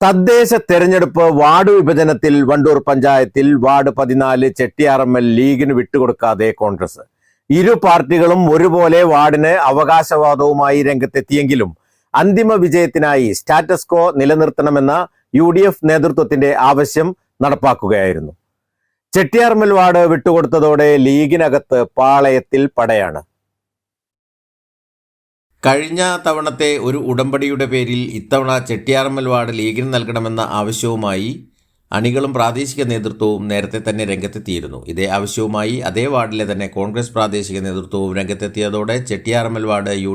തദ്ദേശ തെരഞ്ഞെടുപ്പ് വാർഡ് വിഭജനത്തിൽ വണ്ടൂർ പഞ്ചായത്തിൽ വാർഡ് പതിനാല് ചെട്ടിയാറമ്മൽ ലീഗിന് വിട്ടുകൊടുക്കാതെ കോൺഗ്രസ്. ഇരു പാർട്ടികളും ഒരുപോലെ വാർഡിന് അവകാശവാദവുമായി രംഗത്തെത്തിയെങ്കിലും അന്തിമ വിജയത്തിനായി സ്റ്റാറ്റസ്കോ നിലനിർത്തണമെന്ന യു ഡി എഫ് നേതൃത്വത്തിന്റെ ആവശ്യം നടപ്പാക്കുകയായിരുന്നു. ചെട്ടിയാർമൽ വാർഡ് വിട്ടുകൊടുത്തതോടെ ലീഗിനകത്ത് പാളയത്തിൽ പടയാണ്. കഴിഞ്ഞ തവണത്തെ ഒരു ഉടമ്പടിയുടെ പേരിൽ ഇത്തവണ ചെട്ടിയാറമ്മൽ വാർഡ് ലീഗിന് നൽകണമെന്ന ആവശ്യവുമായി അണികളും പ്രാദേശിക നേതൃത്വവും നേരത്തെ തന്നെ രംഗത്തെത്തിയിരുന്നു. ഇതേ ആവശ്യവുമായി അതേ വാർഡിലെ തന്നെ കോൺഗ്രസ് പ്രാദേശിക നേതൃത്വവും രംഗത്തെത്തിയതോടെ ചെട്ടിയാറമ്മൽ വാർഡ് യു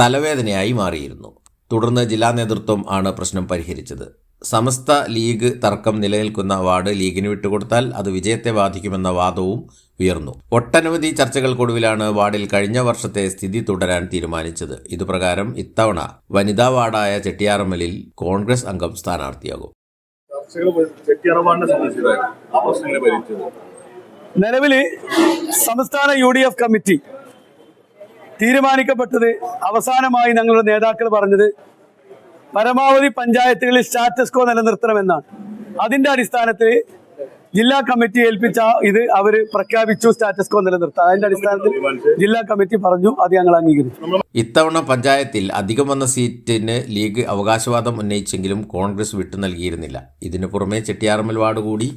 തലവേദനയായി മാറിയിരുന്നു. തുടർന്ന് ജില്ലാ നേതൃത്വം ആണ് പ്രശ്നം പരിഹരിച്ചത്. സമസ്ത ലീഗ് തർക്കം നിലനിൽക്കുന്ന വാർഡ് ലീഗിന് വിട്ടുകൊടുത്താൽ അത് വിജയത്തെ ബാധിക്കുമെന്ന വാദവും ഉയർന്നു. ഒട്ടനവധി ചർച്ചകൾക്കൊടുവിലാണ് വാർഡിൽ കഴിഞ്ഞ വർഷത്തെ സ്ഥിതി തുടരാൻ തീരുമാനിച്ചത്. ഇതുപ്രകാരം ഇത്തവണ വനിതാ വാർഡായ ചെട്ടിയാറമ്മലിൽ കോൺഗ്രസ് അംഗം സ്ഥാനാർത്ഥിയാകും. നിലവിൽ സംസ്ഥാന യു ഡി എഫ് കമ്മിറ്റി തീരുമാനിക്കപ്പെട്ടത് അവസാനമായി ഞങ്ങളുടെ നേതാക്കൾ പറഞ്ഞത് പരമാവധി പഞ്ചായത്തുകളിൽ സ്റ്റാറ്റസ് കോ നിലനിർത്തണമെന്നാണ്. അതിന്റെ അടിസ്ഥാനത്തിൽ ജില്ലാ കമ്മിറ്റി ഏൽപ്പിച്ച ഇത് അവർ പ്രഖ്യാപിച്ചു സ്റ്റാറ്റസ് കോ നിലനിർത്താൻ. അതിന്റെ അടിസ്ഥാനത്തിൽ ജില്ലാ കമ്മിറ്റി പറഞ്ഞു അത് ഞങ്ങൾ അംഗീകരിച്ചു. ഇത്തവണ പഞ്ചായത്തിൽ അധികം വന്ന സീറ്റിന് ലീഗ് അവകാശവാദം ഉന്നയിച്ചെങ്കിലും കോൺഗ്രസ് വിട്ടു നൽകിയിരുന്നില്ല. ഇതിനു പുറമെ ചെട്ടിയാർമൽ വാർഡ് കൂടി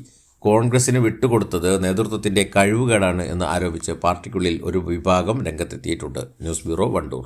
കോൺഗ്രസിന് വിട്ടുകൊടുത്തത് നേതൃത്വത്തിന്റെ കഴിവുകേടാണ് എന്ന് ആരോപിച്ച് പാർട്ടിക്കുള്ളിൽ ഒരു വിഭാഗം രംഗത്തെത്തിയിട്ടുണ്ട്. News bureau Wandoor.